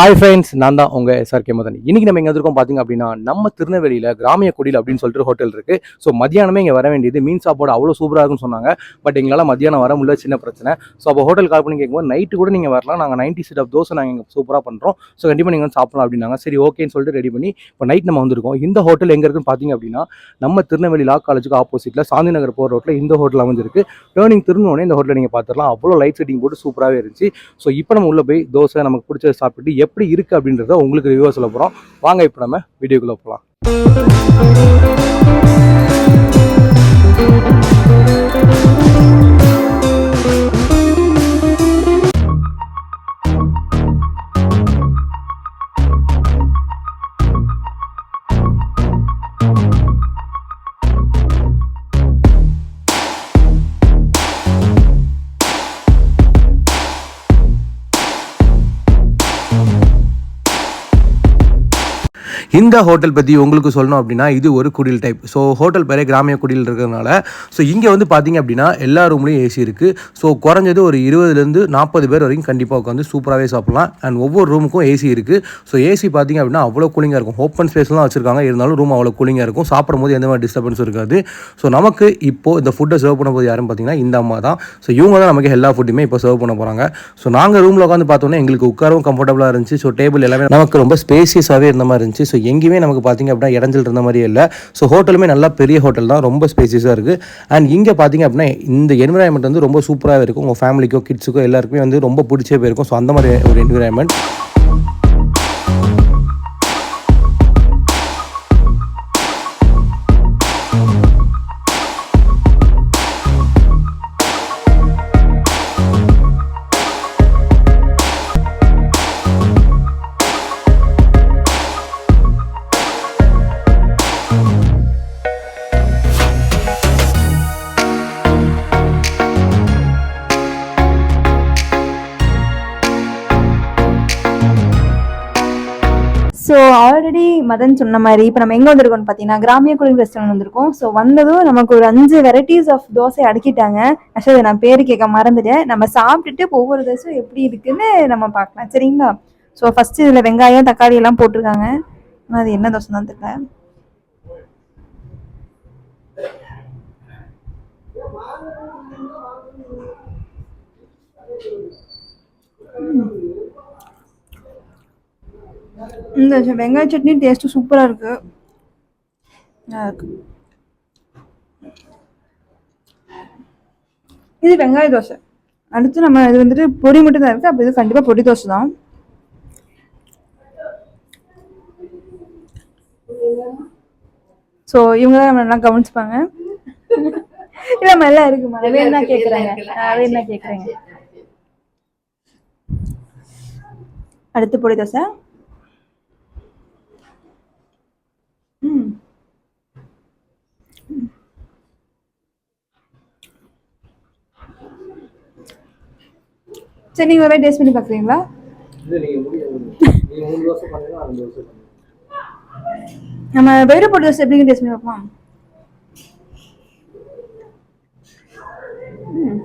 Hi friends நான் தான் உங்கள் எஸ்ஆர்கே மதன். இன்னைக்கு நம்ம எங்கே இருக்கோம் பார்த்தீங்க அப்படின்னா நம்ம திருநெல்வேலியில் கிராமிய குடியில் அப்படின்னு சொல்லிட்டு ஹோட்டல் இருக்குது ஸோ மதியானமே இங்கே வர வேண்டியது மீன் சாப்பாடு அவ்வளோ சூப்பராக இருக்கும்னு சொன்னாங்க. பட் எங்களால் மதியானம் வர முடியல சின்ன பிரச்சனை. ஸோ அப்போ ஹோட்டல் கால் பண்ணி கேட்கும்போது நைட்டு கூட நீங்கள் வரலாம். நாங்கள் நைன்ட்டி செட் ஆஃப் தோசை நாங்கள் இங்கே சூப்பராக பண்ணுறோம் ஸோ கண்டிப்பாக நீங்கள் வந்து சாப்பிடலாம் அப்படின்னாங்க. சரி ஓகேன்னு சொல்லிட்டு ரெடி பண்ணி இப்போ நைட் நம்ம வந்திருக்கோம். இந்த ஹோட்டல் எங்கே இருக்குன்னு பார்த்தீங்க அப்படின்னா நம்ம திருநெல்வேலி லா காலேஜுக்கு ஆப்போசிட்டில் சாந்தி நகர் போகிற ரோட்டில் இந்த ஹோட்டல் அமைஞ்சிருக்கு. டேர்னிங் திரும்பினோடனே இந்த ஹோட்டலில் நீங்கள் பார்த்துடலாம் அவ்வளோ லைட் செட்டிங் போட்டு சூப்பராகவே இருந்துச்சு. ஸோ இப்போ நம்ம உள்ளே போய் தோசை நமக்கு பிடிச்சத சாப்பிட்டு எப்படி இருக்குது அப்படின்றத உங்களுக்கு ரிவ்யூ சொல்ல போகிறோம் வாங்க இப்போ நம்ம வீடியோக்குள்ளே போகலாம் இந்த ஹோட்டல் பற்றி உங்களுக்கு சொல்லணும் அப்படின்னா இது ஒரு குடில் டைப் ஸோ ஹோட்டல் பேரே கிராமிய குடில் இருக்கிறதுனால ஸோ இங்கே வந்து பார்த்தீங்க அப்படின்னா எல்லா ரூம்லேயும் ஏசி இருக்குது ஸோ குறைஞ்சது ஒரு இருபதுலேருந்து நாற்பது பேர் வரைக்கும் கண்டிப்பாக உட்காந்து சூப்பராகவே சாப்பிட்லாம். அண்ட் ஒவ்வொரு ரூமுக்கும் ஏசி இருக்குது ஸோ ஏசி பார்த்தீங்க அப்படின்னா அவ்வளோ கூலிங்காக இருக்கும். ஓப்பன் ஸ்பேஸ்லாம் வச்சிருக்காங்க. இருந்தாலும் ரூம் அவ்வளோ கூலிங்காக இருக்கும். சாப்பிடும் போது எந்த மாதிரி டிஸ்டர்பன்ஸும் இருக்காது. ஸோ நமக்கு இப்போ இந்த ஃபுட்டை சர்வ் பண்ணும்போது யாரும் பார்த்தீங்கன்னா இந்த அம்மா தான். ஸோ இவங்க தான் நமக்கு எல்லா ஃபுட்டுமே இப்போ சர்வ் பண்ண போகிறாங்க ஸோ நாங்கள் ரூமில் உட்காந்து பார்த்தோன்னே எங்களுக்கு உட்காரவும் கம்ஃபர்டபுளாக இருந்துச்சு. ஸோ டேபிள் எல்லாமே நமக்கு ரொம்ப ஸ்பேசியஸாகவே இருந்த மாதிரி இருந்துச்சு. ஸோ எங்கேயுமே நமக்கு பார்த்தீங்க அப்படின்னா இடைஞ்சல் இருந்த மாதிரியே இல்லை. ஸோ ஹோட்டலுமே நல்லா பெரிய ஹோட்டல் தான். ரொம்ப ஸ்பேசியஸாக இருக்குது அண்ட் இங்கே பார்த்தீங்க அப்படின்னா இந்த என்விரான்மெண்ட் வந்து ரொம்ப சூப்பராக இருக்கும். உங்கள் ஃபேமிலிக்கோ கிட்ஸுக்கோ எல்லாருக்குமே வந்து ரொம்ப பிடிச்சே போயிருக்கும் ஸோ அந்த மாதிரி ஒரு என்விரான்மெண்ட் மதன் சொன்ன மாதிரி இப்போ நம்ம எங்கே வந்திருக்கோம்னு பார்த்தீங்கன்னா கிராமிய குடில் ரெஸ்டாரண்ட் வந்திருக்கோம். ஸோ வந்ததும் நமக்கு ஒரு அஞ்சு வெரைட்டிஸ் ஆஃப் தோசை அடுக்கிட்டாங்க. ஆக்சுவலி நான் பேர் கேட்க மறந்துட்டேன். நம்ம சாப்பிட்டுட்டு ஒவ்வொரு தோசையும் எப்படி இருக்குன்னு நம்ம பார்க்கலாம். சரிங்களா? ஸோ ஃபஸ்ட்டு இதில் வெங்காயம் தக்காளி எல்லாம் போட்டிருக்காங்க. ஆனால் அது என்ன தோசை தான் தெரியல. இந்த வெங்காய சட்னி டேஸ்ட்டு சூப்பராக இருக்கு. நல்லா இருக்கு. இது வெங்காய தோசை. அடுத்து நம்ம இது வந்துட்டு பொடி மட்டும் தான் இருக்கு. அப்போ இது கண்டிப்பாக பொடி தோசை தான். ஸோ இவங்க தான் நம்ம நல்லா கவனிச்சுப்பாங்க. இல்லை நம்ம எல்லாம் இருக்குமா? வேணா கேட்குறாங்க வேணா கேட்குறாங்க அடுத்து பொடி தோசை. சரி நீங்கள் ஒரு டேஸ்ட் பண்ணி பார்க்குறீங்களா? நம்ம வெறு பொடி தோசை எப்படி டேஸ்ட் பண்ணி பார்ப்போம்? ம்.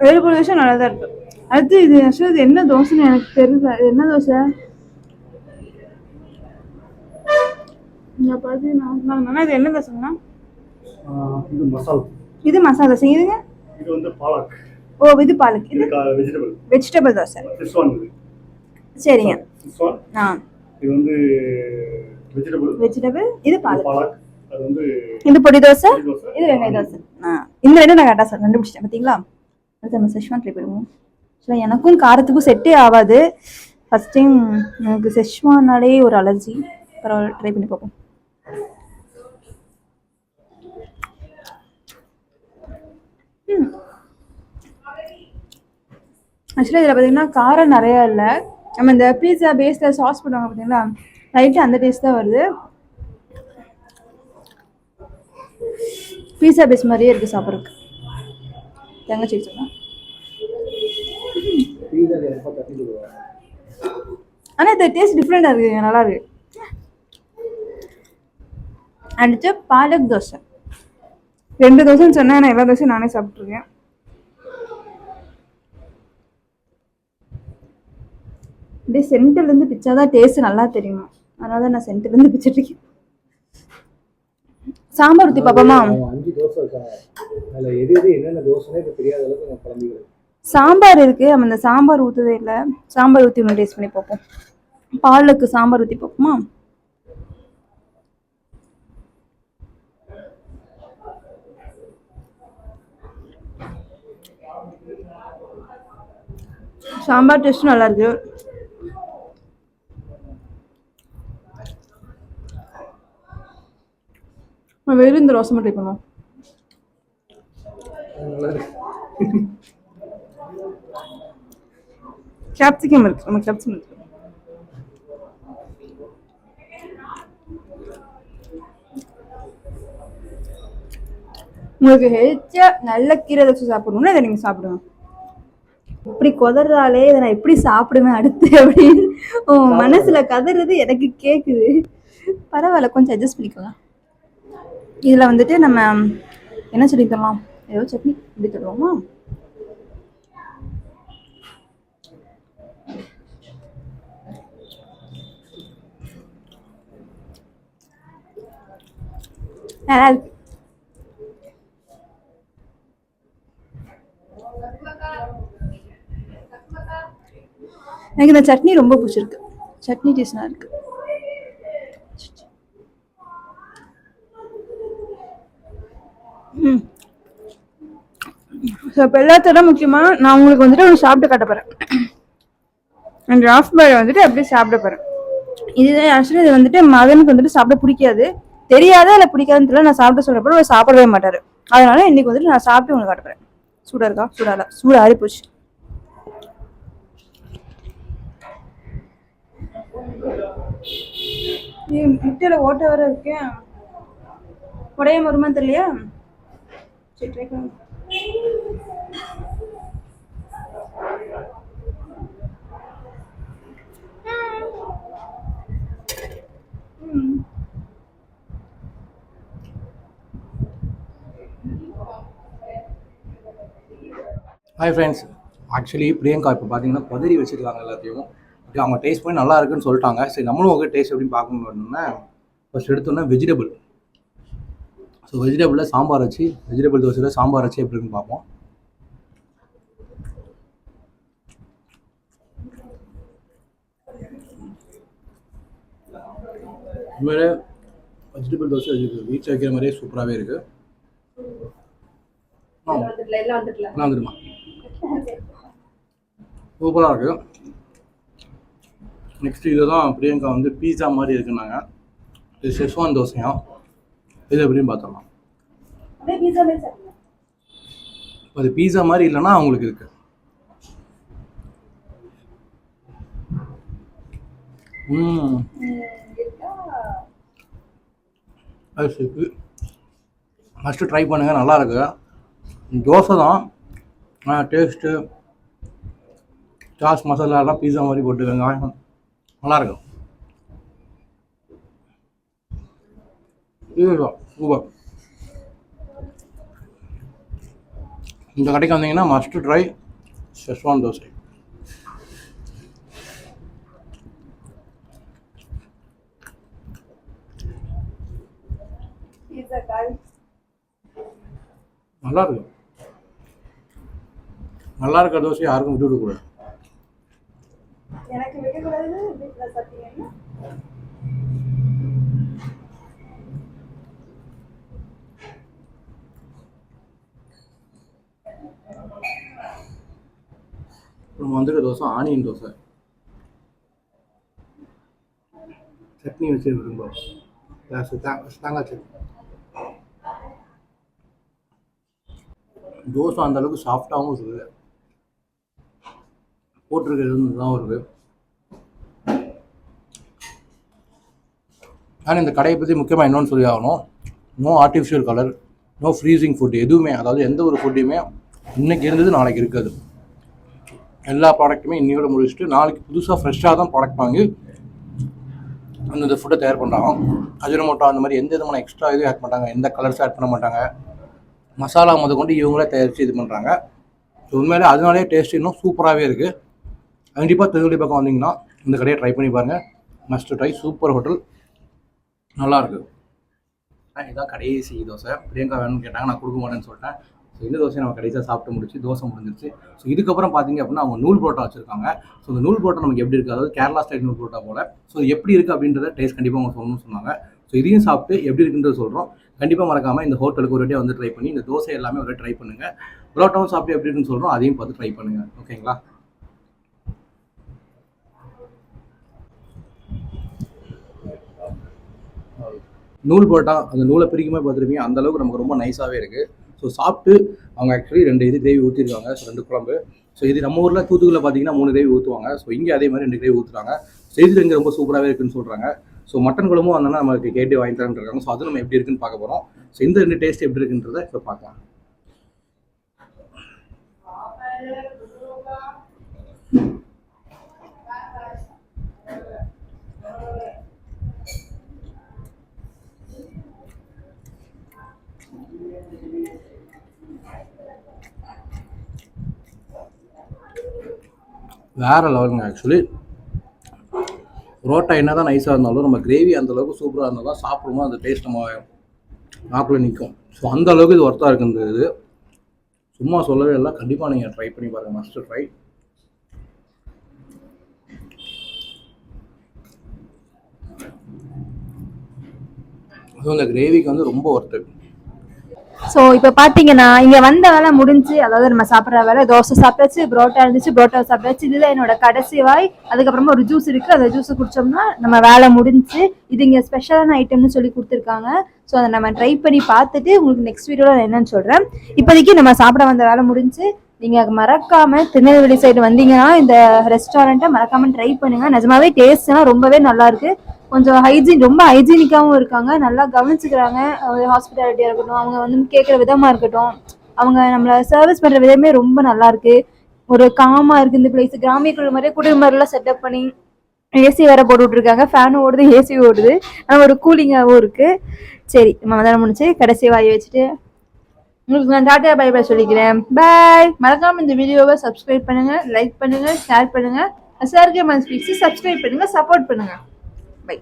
வெறு பொடி தோசை நல்லா தான் இருக்கு. அடுத்து இது ஆக்சுவலி இது என்ன தோசைன்னு எனக்கு தெரியல. என்ன தோசை? இங்க பார்த்தீங்கன்னா இது என்ன தோசைங்கண்ணா இது மசால். இது மசாலா தோசை. இதுங்க? இது வந்து பாலக். ஓ இது பாலக். இது? Vegetable vegetable dosa. This one இது. சரிங்க. திஸ் ஒன் ஆ. இது வந்து வெஜிடபிள் வெஜிடபிள் இது பாலக். பாலக். அது வந்து இது பொடி தோசை. இது வெங்காய தோசை. ஆ. இந்த ரெண்டும் நான் கரெக்டாக சார் கண்டுபிடிச்சிட்டேன். பார்த்தீங்களா அடுத்து நம்ம செஷ்வான் ட்ரை பண்ணுவோம். ஸோ எனக்கும் காரத்துக்கும் செட்டே ஆகாது. ஃபர்ஸ்ட் டைம் எனக்கு செஷ்வானாலே ஒரு அலர்ஜி பரவாயில்ல ட்ரை பண்ணி பார்ப்போம். ஆக்சுவலாக இதில் பார்த்தீங்கன்னா காரம் நிறையா இல்லை. நம்ம இந்த பீஸா பேஸில் சாஸ் போடுவாங்க பார்த்தீங்களா லைட்டாக அந்த டேஸ்ட் தான் வருது. பீஸா பேஸ் மாதிரியே இருக்குது சாப்பிட்றதுக்கு. தேங்காய் சொல்லலாம் ஆனால் இந்த டேஸ்ட் டிஃப்ரெண்டாக இருக்குது நல்லா இருக்கு. அடுத்து பாலக் தோசை. ரெண்டு தோசைன்னு சொன்னேன் நான் எல்லா தோசையும் நானே சாப்பிட்ருக்கேன் அப்படியே சென்டர்லேருந்து பிச்சாதான் டேஸ்ட் நல்லா தெரியும். அதனால தான் நான் சென்டர்லேருந்து பிச்சிட்டு இருக்கேன் சாம்பார் ஊற்றி பார்ப்போமா அவங்க அஞ்சு தோசை வச்சாங்க அதில் எது எது என்னென்ன தோசைனே இப்போ தெரியாத அளவுக்கு நான் குழம்பிக்கிறேன் சாம்பார் இருக்கு. நம்ம இந்த சாம்பார் ஊற்றவே இல்லை. சாம்பார் ஊற்றி ஒன்று டேஸ்ட் பண்ணி பார்ப்போம். பாலுக்கு சாம்பார் ஊற்றி பார்ப்போமா? சாம்பார் டேஸ்ட் நல்லா இருக்கு. வெறும் இந்த ரோசை ட்ரை பண்ணுவோம் கேப்சிகம் இருக்கு. நம்ம கேப்சிகம் இருக்கு. உங்களுக்கு ஹெல்த்தியாக நல்ல கீரை வச்சு சாப்பிடணும்னா இதை நீங்கள் சாப்பிடுங்க. இப்படி கொதறாலே இதை நான் எப்படி சாப்பிடுவேன் அடுத்து அப்படின்னு உன் மனசுல கதறது எனக்கு கேக்குது. பரவாயில்ல கொஞ்சம் அட்ஜஸ்ட் பண்ணிக்கலாம். இதுல வந்துட்டு நம்ம என்ன சொல்லி தரலாம்? ஏதோ சட்னி. இப்படி தருவோமா? நல்லா இருக்கு. எனக்கு இந்த சட்னி ரொம்ப பிடிச்சிருக்கு. சட்னி டேஸ்ட் நல்லா இருக்கு ம். ஸோ இப்போ எல்லாத்தோட முக்கியமாக நான் உங்களுக்கு வந்துட்டு ஒன்று சாப்பிட்டு காட்ட போகிறேன் அந்த ஆஃப் பாய் வந்துட்டு அப்படியே சாப்பிட போகிறேன் இதுதான் ஆக்சுவலி இது வந்துட்டு மகனுக்கு வந்துட்டு சாப்பிட பிடிக்காது. தெரியாத இல்லை பிடிக்காதுன்னு தெரியல நான் சாப்பிட சொல்கிறப்ப அவர் சாப்பிடவே மாட்டார். அதனால இன்னைக்கு வந்துட்டு நான் சாப்பிட்டு உங்களுக்கு காட்ட போகிறேன் சூடாக இருக்கா? சூடாக சூடாக ஆறி போச்சு முட்டையில ஓட்ட வர இருக்கேன் உடைய வருமா தெரியலையா? சரி ட்ரை பண்ணுங்க. ஹாய் ஃப்ரெண்ட்ஸ் ஆக்சுவலி பிரியங்கா இப்போ பார்த்தீங்கன்னா பதறி வச்சிருக்காங்க எல்லாத்தையும். அவங்க டேஸ்ட் பண்ணி நல்லா இருக்குன்னு சொல்லிட்டாங்க. சரி நம்மளும் உங்கள் டேஸ்ட் எப்படி பார்க்கணும்னா ஃபஸ்ட் எடுத்தோன்னா வெஜிடபிள் ஸோ வெஜிடபிளில் சாம்பார் வச்சு வெஜிடபிள் தோசையில் சாம்பார் வச்சு எப்படி இருக்குன்னு பார்ப்போம். உண்மையிலே வெஜிடபிள் தோசை வீட்டில் வைக்கிற மாதிரியே சூப்பராகவே இருக்குது வந்துடுமா சூப்பராக இருக்கு. நெக்ஸ்ட் இதுதான் பிரியங்கா வந்து பீஸா மாதிரி இருக்குன்னாங்க. இது செஸ்வான் தோசையா? இது எப்படின்னு சாப்பிடுங்க. அது பீஸா மாதிரி இல்லைன்னா அவங்களுக்கு இருக்கு. சரி ஃபஸ்ட்டு ட்ரை பண்ணுங்கள் நல்லா இருக்கு. தோசை தான். ஆனால் டேஸ்ட்டு சாஸ் மசாலாலாம் பீஸா மாதிரி போட்டு வெங்காயம் நல்லா இருக்கும் சூப்பர் இந்த கடைக்கு வந்தீங்கன்னா மஸ்ட் ட்ரை செஸ்வான் தோசை. நல்லா இருக்கும் நல்லா இருக்க தோசை யாருக்கும் விட்டு விடக்கூடாது எனக்கு விடக்கூடாது வீட்டுல சாப்பிட்டீங்கன்னா வந்துருக்க தோசை ஆனியன் தோசை. சட்னி வச்சு விரும்புகிறோம் தேங்காய் சட்னி. தோசை அந்த அளவுக்கு சாஃப்டாகவும் இருக்குது. போட்டிருக்கிறது தான் வருது ஆனால் இந்த கடையை பற்றி முக்கியமாக இன்னொன்று சொல்லி ஆகணும். No artificial colour no freezing food எதுவுமே அதாவது எந்த ஒரு ஃபுட்டையுமே இன்னைக்கு இருந்தது நாளைக்கு இருக்காது. எல்லா ப்ராடக்ட்டுமே இன்னையோட முடிச்சுட்டு நாளைக்கு புதுசாக ஃப்ரெஷ்ஷாக தான் ப்ராடக்ட் வாங்கி அந்த ஃபுட்டை தயார் பண்ணுறாங்க அஜினமோட்டோ அந்த மாதிரி எந்த விதமான எக்ஸ்ட்ரா இதுவும் ஆட் பண்ணுறாங்க எந்த கலர்ஸும் ஆட் பண்ண மாட்டாங்க. மசாலா முத கொண்டு இவங்களே தயாரித்து இது பண்ணுறாங்க உண்மையிலே அதனாலே டேஸ்ட் இன்னும் சூப்பராகவே இருக்குது கண்டிப்பாக திருநெல்வேலி பக்கம் வந்தீங்கன்னா இந்த கடையை ட்ரை பண்ணி பாருங்கள் மஸ்ட் ட்ரை சூப்பர் ஹோட்டல். நல்லாயிருக்கு இதான் கடைசி தோசை. பிரியங்கா வேணும்னு கேட்டாங்க நான் கொடுக்க மாட்டேன்னு சொல்லிட்டேன். ஸோ இந்த தோசையை நம்ம கடைசியாக சாப்பிட்டு முடிச்சு தோசை முடிஞ்சிருச்சு. ஸோ இதுக்கப்புறம் பார்த்தீங்க அப்படின்னா அவங்க நூல் புரோட்டா வச்சிருக்காங்க. ஸோ இந்த நூல் புரோட்டா நமக்கு எப்படி இருக்குது அதாவது கேரளா ஸ்டைல் நூல் புரோட்டா போல. ஸோ எப்படி இருக்குது அப்படின்றத டேஸ்ட் கண்டிப்பாக அவங்க சொல்லணும்னு சொன்னாங்க. ஸோ இதையும் சாப்பிட்டு எப்படி இருக்குன்றது சொல்கிறோம் கண்டிப்பாக மறக்காமல் இந்த ஹோட்டலுக்கு ஒரு வந்து ட்ரை பண்ணி இந்த தோசை எல்லாமே ஒரு ட்ரை பண்ணுங்கள் புரோட்டாவும் சாப்பிட்டு எப்படி இருக்குன்னு சொல்கிறோம் அதையும் பார்த்து ட்ரை பண்ணுங்கள் ஓகேங்களா நூல் புரோட்டா அந்த நூலை பிரிக்குமே பார்த்துருப்பீங்க அந்த அளவுக்கு நமக்கு ரொம்ப நைஸாகவே இருக்குது ஸோ சாப்பிட்டு அவங்க ஆக்சுவலி ரெண்டு இது கிரேவி ஊற்றிருக்காங்க ஸோ ரெண்டு குழம்பு. ஸோ இது நம்ம ஊரில் தூத்துக்குள்ள பார்த்தீங்கன்னா மூணு கிரேவி ஊற்றுவாங்க ஸோ இங்கே அதே மாதிரி ரெண்டு கிரேவி ஊற்றுறாங்க ஸோ இது இங்கே ரொம்ப சூப்பராகவே இருக்குன்னு சொல்கிறாங்க ஸோ மட்டன் குழம்பும் வந்தோன்னா நமக்கு கேட்டு வாங்கி தரேன் இருக்காங்க. ஸோ அது நம்ம எப்படி இருக்குன்னு பார்க்க போகிறோம் ஸோ இந்த ரெண்டு டேஸ்ட் எப்படி இருக்குன்றதை இப்போ பார்க்கலாம். வேறு லெவலுங்க ஆக்சுவலி ரோட்டா என்ன தான் நைஸாக இருந்தாலும் நம்ம கிரேவி அந்தளவுக்கு சூப்பராக இருந்தால் தான் அந்த டேஸ்ட் நம்ம நாக்கில் நிற்கும் ஸோ அந்த அளவுக்கு இது ஒர்த்தாக இருக்கு இது. சும்மா சொல்லவே இல்லை. கண்டிப்பாக நீங்கள் ட்ரை பண்ணி பாருங்கள் மஸ்ட் ட்ரை அதுவும் இந்த கிரேவிக்கு வந்து ரொம்ப ஒர்த்து ஸோ இப்போ பார்த்தீங்கன்னா இங்கே வந்த வேலை முடிஞ்சு அதாவது நம்ம சாப்பிட்ற வேலை தோசை சாப்பிட்டாச்சு புரோட்டா இருந்துச்சு புரோட்டா சாப்பிட்டாச்சு இதுதான் என்னோட கடைசி வாய் அதுக்கப்புறமா ஒரு ஜூஸ் இருக்குது அந்த ஜூஸை குடிச்சோம்னா நம்ம வேலை முடிஞ்சு இது இங்கே ஸ்பெஷலான ஐட்டம்னு சொல்லி கொடுத்துருக்காங்க. ஸோ அதை நம்ம ட்ரை பண்ணி பார்த்துட்டு உங்களுக்கு நெக்ஸ்ட் வீடியோவில் என்னன்னு சொல்கிறேன் இப்போதைக்கு நம்ம சாப்பிட வந்த வேலை முடிஞ்சு நீங்கள் மறக்காமல் திருநெல்வேலி சைடு வந்தீங்கன்னா இந்த ரெஸ்டாரண்ட்டை மறக்காமல் ட்ரை பண்ணுங்கள் நிஜமாவே டேஸ்ட்லாம் ரொம்பவே நல்லாயிருக்கு கொஞ்சம் ஹைஜீன் ரொம்ப ஹைஜீனிக்காகவும் இருக்காங்க. நல்லா கவனிச்சுக்கிறாங்க. ஹாஸ்பிட்டாலிட்டியாக இருக்கட்டும் அவங்க வந்து கேட்குற விதமாக இருக்கட்டும் அவங்க நம்மளை சர்வீஸ் பண்ணுற விதமே ரொம்ப நல்லா இருக்கு ஒரு காமாக இருக்குது இந்த பிளேஸ் கிராமியக்குள்ள மாதிரியே குடிமரெல்லாம் செட்டப் பண்ணி ஏசி வேற போட்டு விட்ருக்காங்க ஃபேனும் ஓடுது ஏசி ஓடுது. ஆனால் ஒரு கூலிங்காகவும் இருக்குது சரி நம்ம வந்து முடிச்சு கடைசி வாய் வச்சுட்டு உங்களுக்கு நான் டாட்டா பை பை சொல்லிக்கிறேன். பாய் மறக்காம இந்த வீடியோவை சப்ஸ்கிரைப் பண்ணுங்கள் லைக் பண்ணுங்கள் ஷேர் பண்ணுங்கள் சார்கே மன் ஸ்பீக்ஸ் சப்ஸ்கிரைப் பண்ணுங்கள் சப்போர்ட் பண்ணுங்கள் பை